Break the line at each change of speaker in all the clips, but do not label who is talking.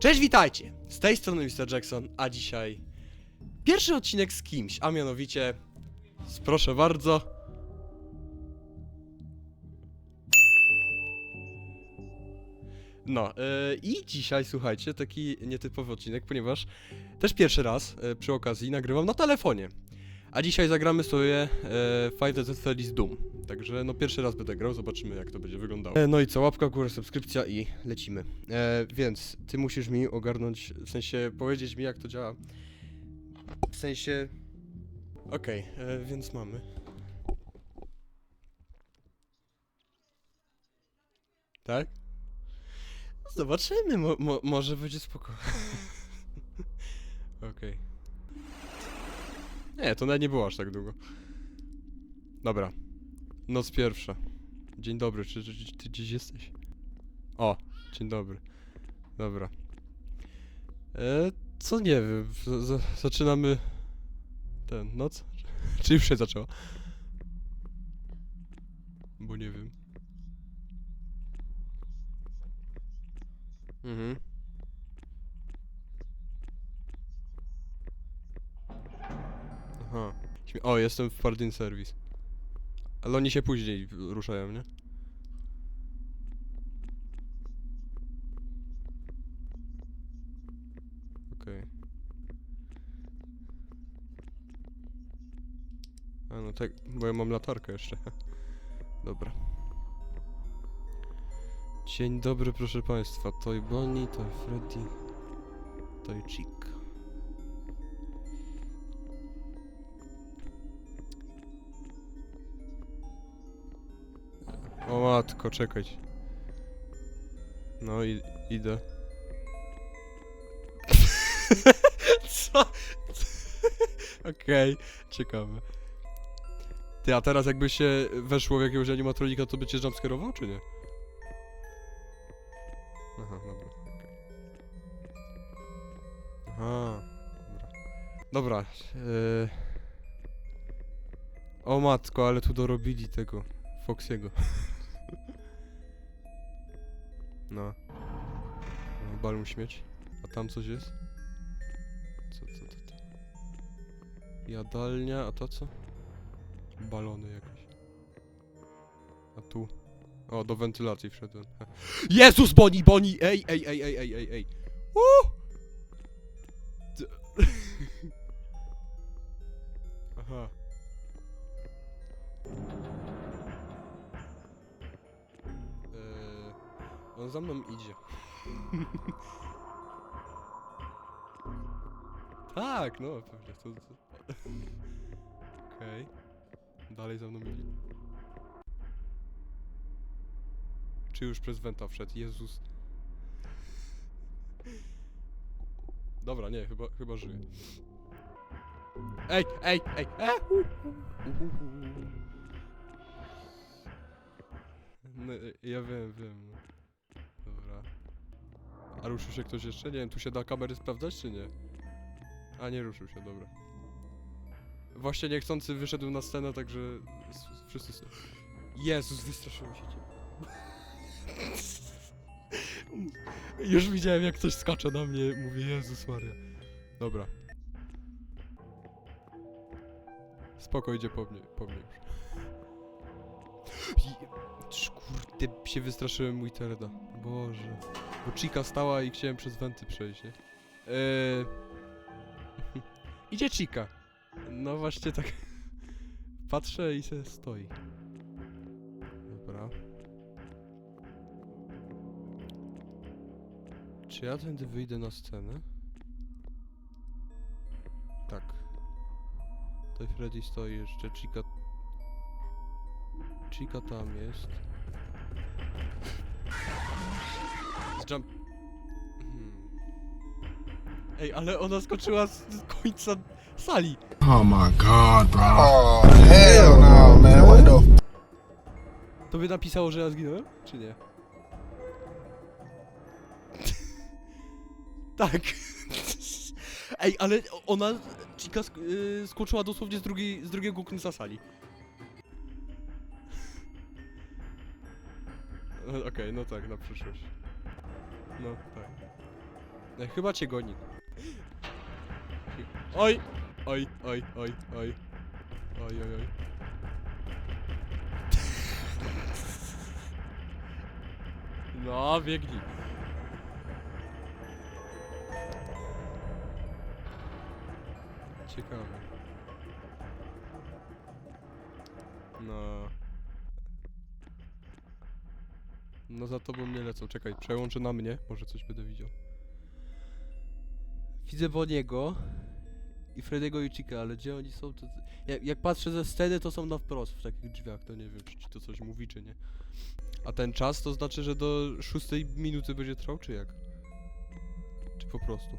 Cześć, witajcie! Z tej strony Mr. Jackson, a dzisiaj pierwszy odcinek z kimś, a mianowicie z proszę bardzo No, yy, i dzisiaj słuchajcie, taki nietypowy odcinek, ponieważ też pierwszy raz yy, przy okazji nagrywam na telefonie. A dzisiaj zagramy sobie yy, Five Nights at Freddy's Doom. Także no pierwszy raz będę grał, zobaczymy jak to będzie wyglądało. E, no i co, łapka górę, subskrypcja i lecimy. E, więc ty musisz mi ogarnąć, w sensie powiedzieć mi jak to działa. W sensie... Okej, e, więc mamy. Tak? Zobaczymy, mo mo może będzie spoko. Okej. Nie, to nawet nie było aż tak długo. Dobra. Noc pierwsza. Dzień dobry, czy, czy, czy ty gdzieś jesteś? O, dzień dobry. Dobra. E, co nie wiem, z, z, zaczynamy ten, noc? Czy już się zaczęła? Bo nie wiem. Mhm. Aha. O, jestem w Pardin Service. Ale oni się później ruszają, nie? Okej. A no tak, bo ja mam latarkę jeszcze. Dobra. Dzień dobry, proszę państwa. Toy Bonnie, Toy Freddy, Toy Chick. O matko, czekać. No i idę. Co? Okej, ciekawe. Ty, a teraz jakby się weszło w jakiegoś animatronika, to by cię jumpscarował, czy nie? Aha, dobra. Aha, dobra. Dobra, yy... O matko, ale tu dorobili tego Foxiego. No. no. Balon śmieć. A tam coś jest? Co, co, co, co? Jadalnia, a to co? Balony jakieś. A tu? O, do wentylacji wszedłem. Jezus, Boni, Boni! Ej, ej, ej, ej, ej, ej, ej! Aha. On za mną idzie. tak, no pewnie. To, to... Okej. Dalej za mną idzie. Czy już przez Wenta wszedł? Jezus. Dobra, nie, chyba, chyba żyje. Ej, ej, ej! E! No, ja wiem, wiem. A ruszył się ktoś jeszcze? Nie wiem, tu się da kamery sprawdzać, czy nie? A, nie ruszył się, dobra. Właśnie niechcący wyszedł na scenę, także wszyscy... s- Jezus, wystraszyłem się cię. Już widziałem, jak ktoś skacze na mnie, mówię, Jezus Maria. Dobra. Spoko, idzie po mnie, po mnie już. Je- Cz- Kurde, się wystraszyłem mój terda. Boże. Bo Chica stała i chciałem przez wenty przejść, nie? Eee... Idzie Chica. No właśnie tak. Patrzę i se stoi. Dobra. Czy ja tędy wyjdę na scenę? Tak. Tutaj Freddy stoi jeszcze, Chica... Chica tam jest. Jump... Hmm. Ej, ale ona skoczyła z, z końca sali.
Oh my god, bro.
Oh hell no, man! What the?
To by napisało, że ja zginąłem? Czy nie? tak. Ej, ale ona, Chica sk- yy, skoczyła dosłownie z, drugiej, z drugiego końca sali. Okej, no tak, na przyszłość. No, tak. E, chyba cię goni. Oj! Oj, oj, oj, oj. Oj, oj, oj. No, biegnij. Ciekawe. No. No za tobą nie lecą. Czekaj, przełączę na mnie. Może coś będę widział. Widzę Boniego i Frediego i Chica, ale gdzie oni są, to... Jak, jak patrzę ze sceny, to są na wprost w takich drzwiach, to nie wiem, czy ci to coś mówi, czy nie. A ten czas to znaczy, że do szóstej minuty będzie trwał, czy jak? Czy po prostu?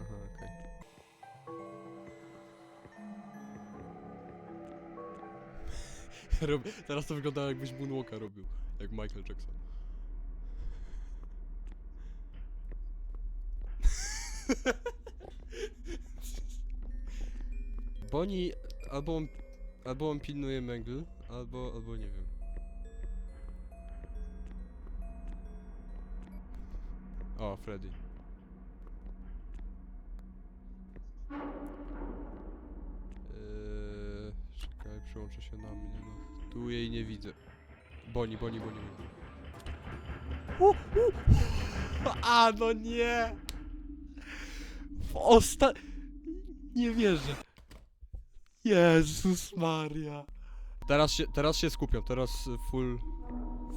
Aha, okej. Rob... Teraz to wygląda jakbyś Moonwalka robił, jak Michael Jackson. Boni albo on, albo on pilnuje Mangle, albo, albo nie wiem. O, Freddy. Eee, czekaj, przełączę się na mnie. No, tu jej nie widzę. Boni, Boni, Boni. Boni. A, no nie! W osta... Nie wierzę. Jezus Maria. Teraz się, teraz się skupiam, teraz full,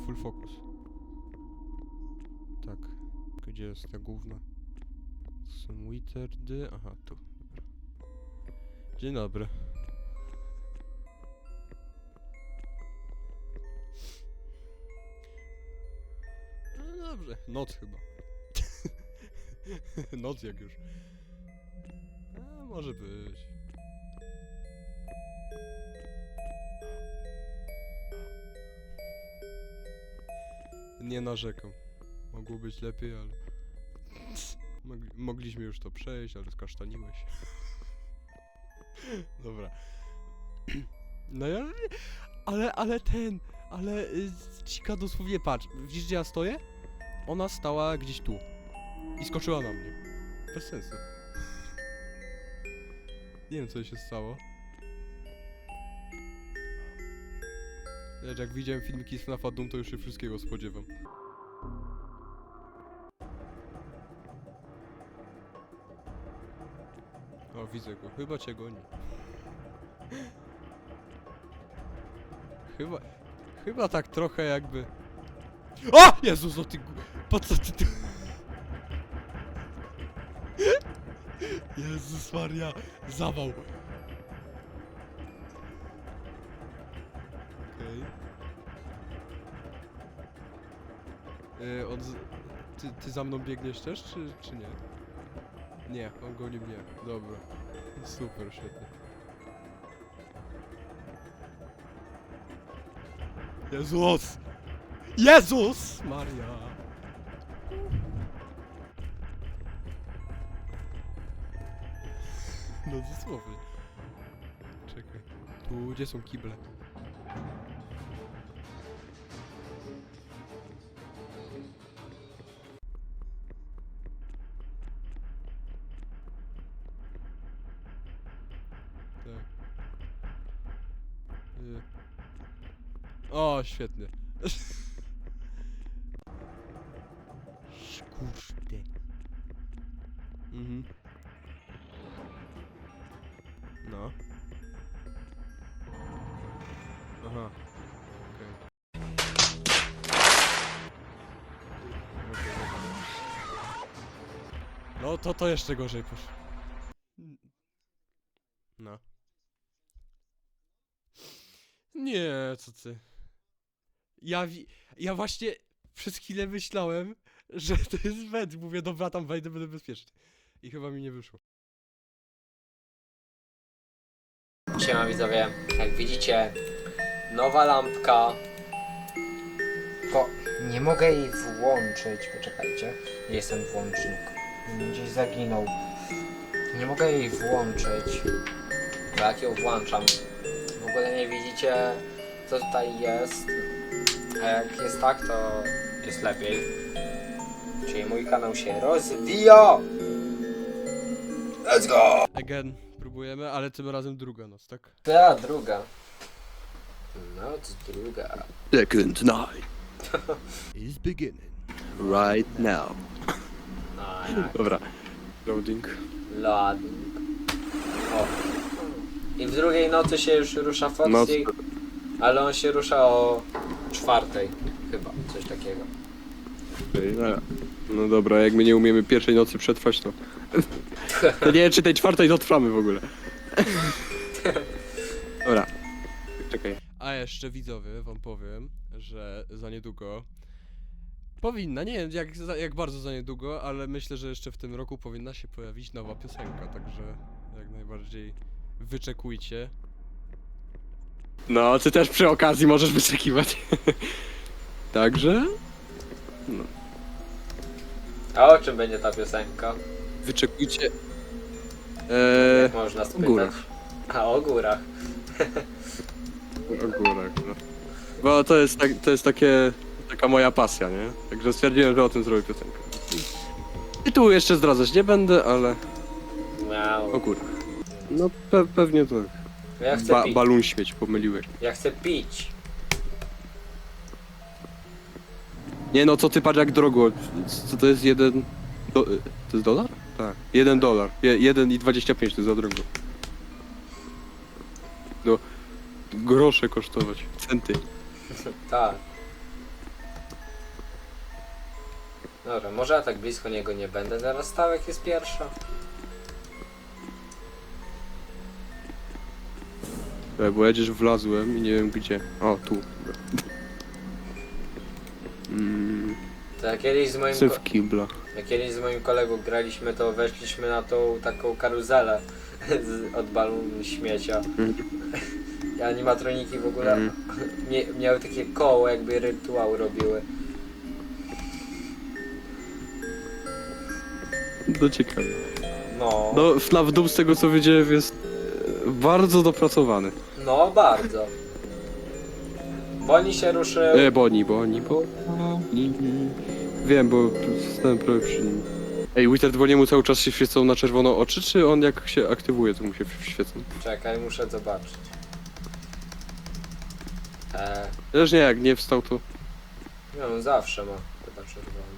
full focus. Tak. Gdzie jest ta główna? Są. Aha, tu. Dzień dobry. No dobrze, noc chyba. noc jak już. Może być. Nie narzekam. Mogło być lepiej, ale... Mogli, mogliśmy już to przejść, ale skasztaniłeś. Dobra. No ja... Ale, ale ten... Ale... y, Cika dosłownie, patrz. Widzisz gdzie ja stoję? Ona stała gdzieś tu. I skoczyła na mnie. Bez sensu. Nie wiem co się stało. Lecz jak widziałem filmiki z FNAFa Doom, to już się wszystkiego spodziewam. O, widzę go. Chyba cię goni. Chyba... Chyba tak trochę jakby... O! Jezus, o ty... Po co ty Jezus Maria, zawał. Okej. Okay. on z... ty, ty za mną biegniesz też, czy, czy nie? Nie, on goni mnie. Dobra. Super, świetnie. Jezus! Jezus Maria! No dosłownie. Czekaj. Tu, gdzie są kible? Tak. Y. O, świetnie. No to to jeszcze gorzej poszło. No. Nie, co ty. Ja wi- ja właśnie przez chwilę myślałem, że to jest węd. Mówię, dobra, tam wejdę, będę bezpieczny. I chyba mi nie wyszło.
Siema widzowie, jak widzicie, nowa lampka. Tylko nie mogę jej włączyć, poczekajcie, jestem włącznik, gdzieś zaginął. Nie mogę jej włączyć, bo jak ją włączam, w ogóle nie widzicie co tutaj jest, a jak jest tak to jest lepiej. Czyli mój kanał się rozwija!
Let's go!
Again, próbujemy, ale tym razem druga noc, tak?
Ta, druga. Noc druga.
Second night,
Is beginning.
right now.
A, jak
Dobra. Loading.
loading. O. I w drugiej nocy się już rusza Foxy,
Noc.
ale on się rusza o czwartej. Chyba, coś takiego.
Okej, no, no dobra, jak my nie umiemy pierwszej nocy przetrwać, to... to nie wiem, czy tej czwartej dotrwamy w ogóle. Dobra. Czekaj.
A jeszcze widzowie, wam powiem, że za niedługo powinna, nie wiem jak, za- jak bardzo za niedługo, ale myślę, że jeszcze w tym roku powinna się pojawić nowa piosenka, także jak najbardziej wyczekujcie.
No, ty też przy okazji możesz wyczekiwać. Także...
A o czym będzie ta piosenka?
Wyczekujcie... Eee...
Jak można spytać?
górach.
A o górach.
O górach, no. Bo to jest, tak, to jest takie... Taka moja pasja, nie? Także stwierdziłem, że o tym zrobię piosenkę. Tytułu jeszcze zdradzać nie będę, ale...
Miał.
O górach. No pe pewnie tak.
Ja chcę
Ba
pić.
balun śmieć, pomyliłeś.
Ja chcę pić.
Nie no, co ty patrz jak drogo. Co to jest jeden... Do... To jest dolar? Tak. Jeden dolar. Je, jeden i 25 to jest za drogo. No... Grosze kosztować. Centy.
Tak. Dobra, może ja tak blisko niego nie będę zaraz stał, jak jest pierwsza.
E, Bo jedziesz wlazłem i nie wiem gdzie. O, tu. Mm,
To jak kiedyś z moim,
Jestem
ko-
w kiblach.
jak kiedyś z moim kolegą graliśmy, to weszliśmy na tą taką karuzelę z, od balonu śmiecia.
Mhm.
I animatroniki w ogóle
Mhm.
mie, miały takie koło, jakby rytuał robiły.
To ciekawe.
No,
No, FNAF Doom z tego co wiedziałem jest e, bardzo dopracowany.
no bardzo. Bo oni się ruszył.
E, Boni, Boni, Boni. Wiem, bo stałem prawie przy nim. Ej, Wizard Boniemu cały czas się świecą na czerwono oczy, czy on jak się aktywuje, to mu się świecą?
Czekaj, muszę zobaczyć. E,
Też nie, jak nie wstał to...
no, on zawsze ma chyba czerwone.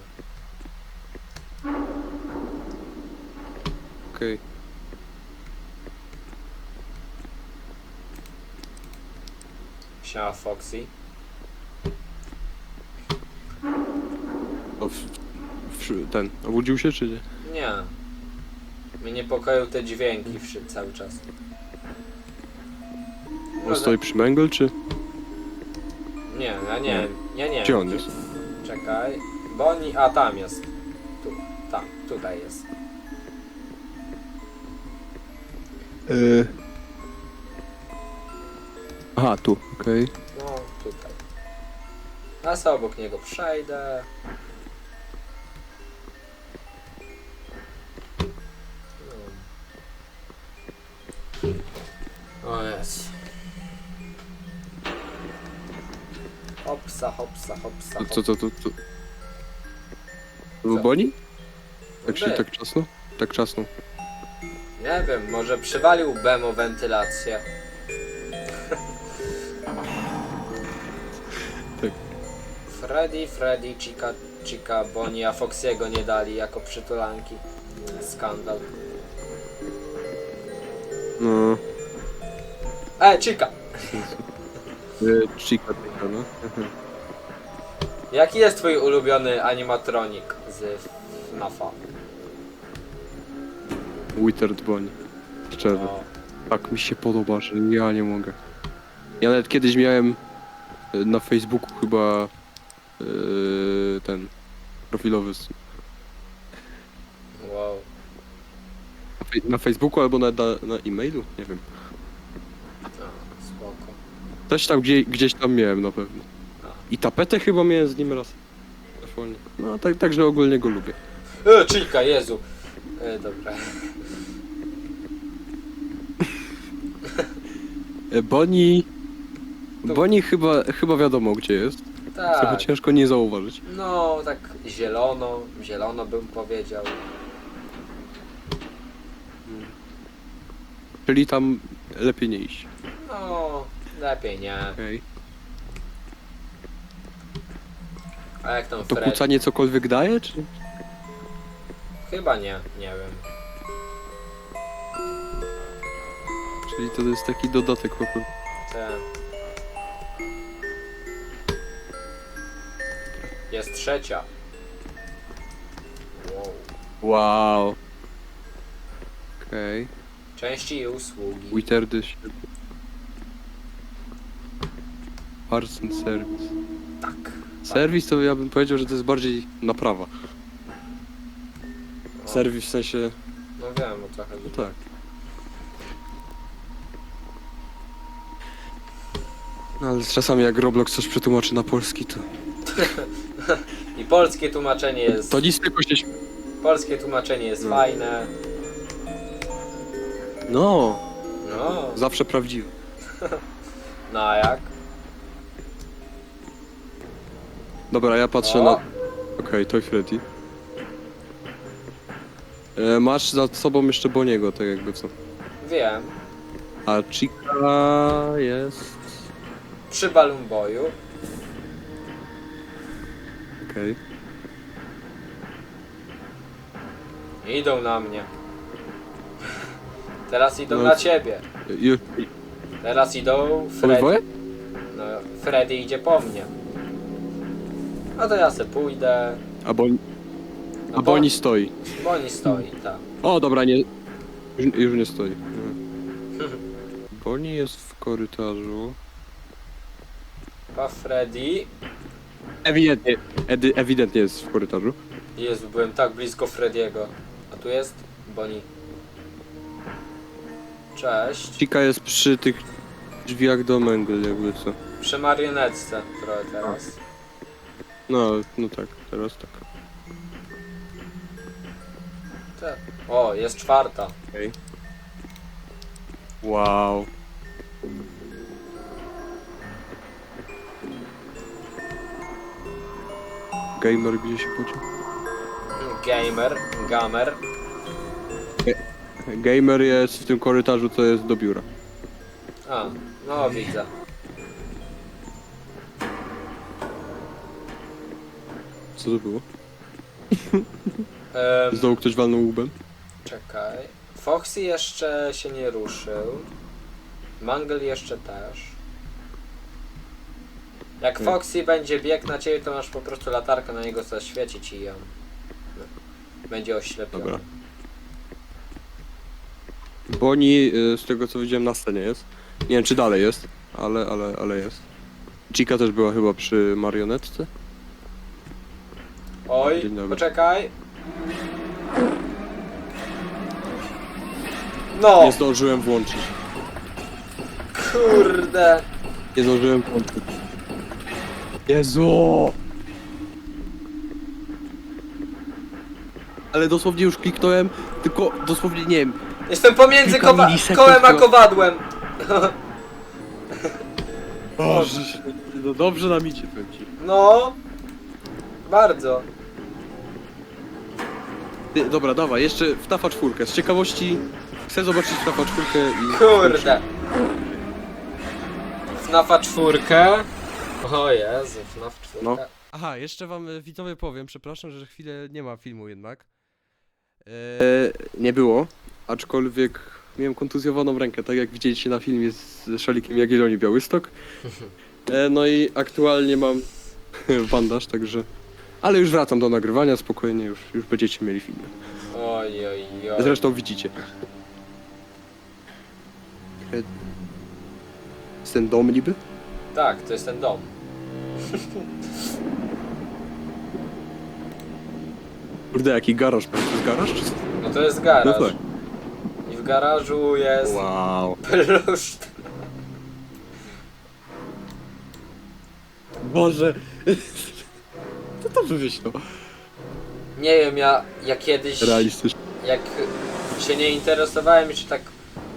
Okej.
Siema Foxy.
O, w, w, ten, obudził się, czy nie?
Nie. Mnie niepokoją te dźwięki wszy- cały czas.
On stoi przy Mangle, czy...
Nie, ja nie, ja nie.
Gdzie on jest?
Czekaj. Bo oni... A, tam jest. Tu, tam, tutaj jest.
Yy... Aha, tu, okej.
No, tutaj. Sobie obok niego przejdę. No. O jest. Hopsa, hopsa, hopsa,
To, to, to, to, to... To
Co?
Boni? Tak się
By.
tak czasno? Tak czasno.
Nie wiem, może przywalił Bemo wentylację.
Tak.
Freddy, Freddy, Chica, Chica, Bonnie, a Foxiego nie dali jako przytulanki. Skandal.
No...
E, Chica!
Yy, Chica taka, no.
Jaki jest twój ulubiony animatronik z FNAFa?
Withered Bonnie. Szczerze. Tak mi się podoba, że ja nie mogę. Ja nawet kiedyś miałem e, na Facebooku chyba e, ten profilowy s-
wow.
na fej- na Facebooku albo na, na, na e-mailu, nie wiem.
Spoko.
Też tam gdzie, gdzieś tam miałem na pewno. I tapetę chyba miałem z nim raz. No tak, także ogólnie go lubię.
E, Chica, Jezu! E, dobra.
E, Bonnie...
To-
Bonnie chyba, chyba wiadomo gdzie jest. Trochę
Tak.
ciężko nie zauważyć.
No, tak zielono, zielono bym powiedział.
Czyli tam lepiej nie iść.
No, lepiej nie.
Okej.
A jak tam
To
Fred?
kłócanie cokolwiek daje, czy?
Chyba nie, nie wiem.
Czyli to jest taki dodatek po prostu.
Te... Jest trzecia. Wow.
Wow. Okej.
Części i usługi.
Witerdy się... Parts and service.
Tak.
Serwis to ja bym powiedział, że to jest bardziej naprawa.
O,
Serwis w sensie...
No wiem o co chodzi.
No tak. Ale czasami jak Roblox coś przetłumaczy na polski, to...
I polskie tłumaczenie jest.
To nic tylko się...
Polskie tłumaczenie jest
No.
fajne.
No,
No,
zawsze prawdziwe.
no a jak?
Dobra, ja patrzę
O!
na... Okej, Toy Freddy. E, masz za sobą jeszcze Boniego, tak jakby co.
Wiem.
A Chica jest...
Przy Balloon Boyu.
Okej.
Idą na mnie. Teraz idą
No.
na ciebie.
Już...
Teraz idą
Obydwoje?
Freddy. No, Freddy idzie po mnie. No to ja se pójdę.
A Boni...
No
A
bo-
Boni stoi.
Boni stoi, tak.
O, dobra, nie... Już, już nie stoi. Boni jest w korytarzu.
Pa Freddy.
Ewidentnie, edy, ewidentnie jest w korytarzu.
Jezu, byłem tak blisko Frediego. A tu jest Boni. Cześć.
Chica jest przy tych drzwiach do Mangle, jakby co.
Przy marionetce trochę teraz.
No, no tak, teraz tak.
Te- O, jest czwarta.
Okej. Wow. Gamer gdzie się pociął?
Gamer, gamer.
Gamer jest w tym korytarzu, co jest do biura.
A, no widzę.
Co to było?
Em,
Znowu ktoś walnął łbem?
czekaj. Foxy jeszcze się nie ruszył. Mangle jeszcze też. Jak
Hmm.
Foxy będzie biegł na ciebie, to masz po prostu latarkę na niego zaświecić i ją. No. Będzie oślepiony.
Dobra. Boni, y, z tego co widziałem na scenie jest. Nie wiem czy dalej jest, ale, ale, ale jest. Chica też była chyba przy marionetce.
Oj,
Dzień dobry.
poczekaj. No,
Nie zdążyłem włączyć.
kurde.
Nie zdążyłem włączyć. Jezu! Ale dosłownie już kliknąłem, tylko dosłownie nie wiem.
Jestem pomiędzy
Kilka
kowa-
milisekund
kołem a kowadłem.
Boże, no dobrze nam idzie, powiem ci.
No, bardzo.
Ty, dobra, dawaj, jeszcze FNAFa czwórkę. Z ciekawości chcę zobaczyć FNAFa czwórkę i...
Kurde. FNAFa czwórkę. O Jezu, FNAF czwórkę.
No.
Aha, jeszcze wam e, widzowie powiem, przepraszam, że chwilę nie ma filmu jednak. E,
E, nie było, aczkolwiek miałem kontuzjowaną rękę, tak jak widzieliście na filmie z Szalikiem Jagiellonii Białystok. E, no i aktualnie mam bandaż, także... Ale już wracam do nagrywania, spokojnie, już, już będziecie mieli film.
Oj, oj, oj.
Zresztą widzicie. E, Jest ten dom niby?
Tak, to jest ten dom.
Kurde, jaki garaż, to jest garaż czy?
No to jest garaż.
No tak.
I w garażu jest
Wow.
plusz.
Boże. Co to wymyślał?
Nie wiem, ja, ja kiedyś,
Realistyczny.
jak się nie interesowałem jeszcze tak,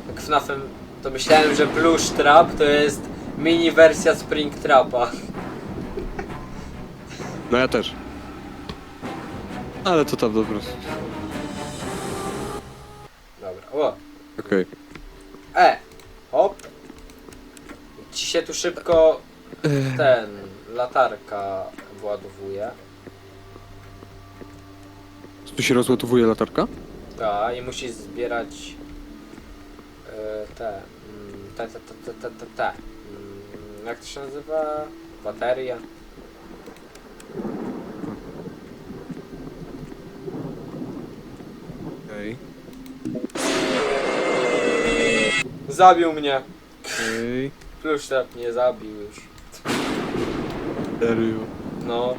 tak FNAFem, to myślałem, że Plush Trap to jest mini wersja Spring Trapa.
No ja też. Ale to tam po prostu.
Dobra, o,
Okej.
E! Hop! Ci się tu szybko ten latarka władowuje.
tu się rozładowuje latarka?
A i musi zbierać e, te, mm, te, te, te, te, te, te, te. Mm, jak to się nazywa? Bateria.
Okej.
Zabił mnie.
Okej.
Plusztrap mnie zabił już.
Serio.
No,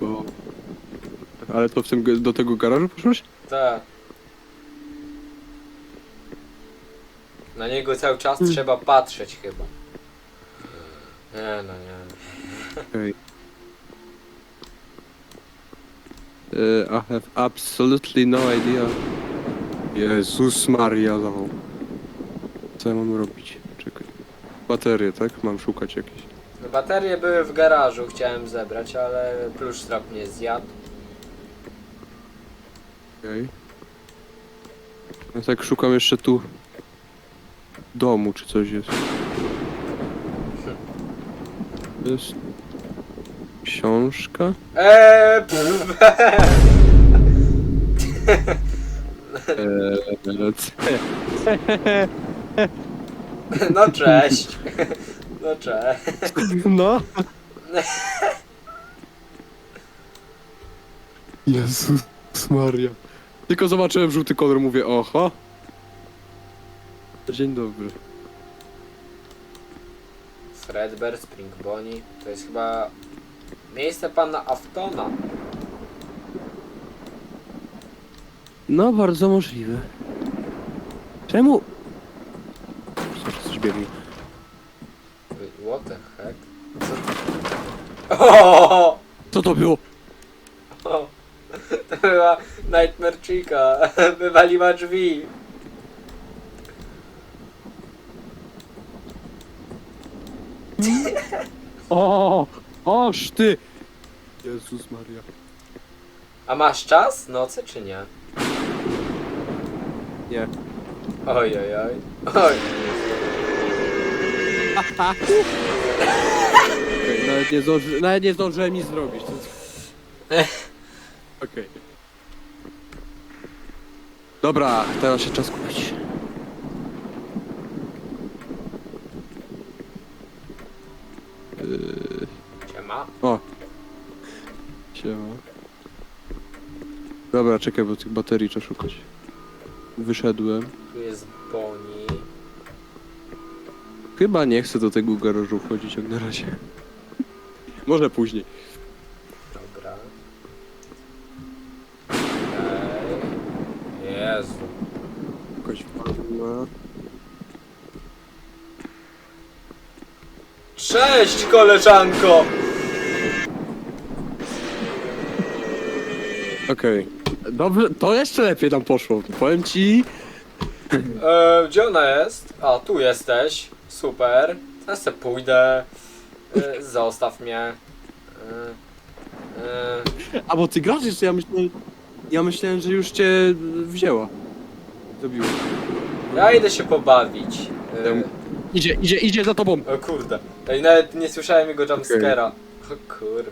Bo... Ale to w tym, ge- do tego garażu poszłeś?
tak. Na niego cały czas
Hmm.
trzeba patrzeć chyba. Nie no nie.
Okej. E, I have absolutely no idea. Jezus Maria zawał. Co ja mam robić? Czekaj. Baterie, tak? Mam szukać jakieś.
No, baterie były w garażu, chciałem zebrać, ale plusztrap mnie zjadł.
Okej. Ja tak szukam jeszcze tu domu, czy coś jest. To jest książka?
Eee, pff,
Eee, c-
no cześć. No cześć.
no. Jezus Maria. Tylko zobaczyłem żółty kolor, mówię oho. Dzień dobry.
Fredbear, Spring Bonnie, to jest chyba miejsce pana Aftona.
No, bardzo możliwe. Czemu? Coś biegnie.
What the heck? Co? O,
Co to było?
o, to była Nightmare Chica. Wywaliła drzwi.
O, oż ty! Jezus Maria.
A masz czas? Nocy czy nie?
Nie.
Oj, oj, oj. Oj.
Okej, nawet, nie zdąży, nawet nie zdążyłem nic zrobić. To jest- Okej. Dobra, teraz się czas kupić. Dobra, czekaj, bo tych baterii trzeba szukać. Wyszedłem.
Tu jest Bonnie.
Chyba nie chcę do tego garażu wchodzić jak na razie. Może później.
Dobra. Okej. Jezu.
Jakaś farma.
Cześć, koleżanko!
Okej. Dobrze, to jeszcze lepiej nam poszło. Powiem ci.
E, gdzie ona jest? A, tu jesteś. Super. Teraz se pójdę. E, zostaw mnie. E, e,
A bo ty grasz jeszcze, ja myślałem. Ja myślałem, że już cię wzięła. Zabiła.
ja idę się pobawić. E,
Idzie, idzie, idzie za tobą.
o kurde. Ej, nawet nie słyszałem jego jumpscare'a. O kurde.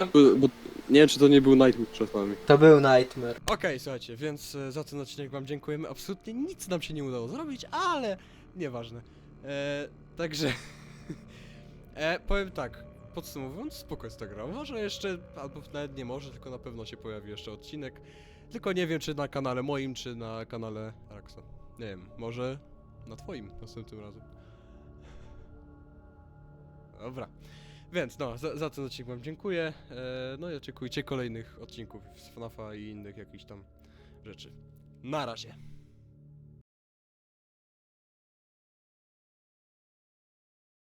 Bo, bo nie wiem, czy to nie był Nightmare czasami.
To był Nightmare.
Okej, słuchajcie, więc e, za ten odcinek wam dziękujemy. Absolutnie nic nam się nie udało zrobić, ale nieważne. E, także e, powiem tak, podsumowując, spoko jest ta gra. Może jeszcze, albo nawet nie może, tylko na pewno się pojawi jeszcze odcinek. Tylko nie wiem, czy na kanale moim, czy na kanale Raxa. Nie wiem, może na twoim następnym razem. Dobra. Więc no, za, za ten odcinek wam dziękuję. E, no i oczekujcie kolejnych odcinków z FNAFa i innych jakichś tam rzeczy. Na razie.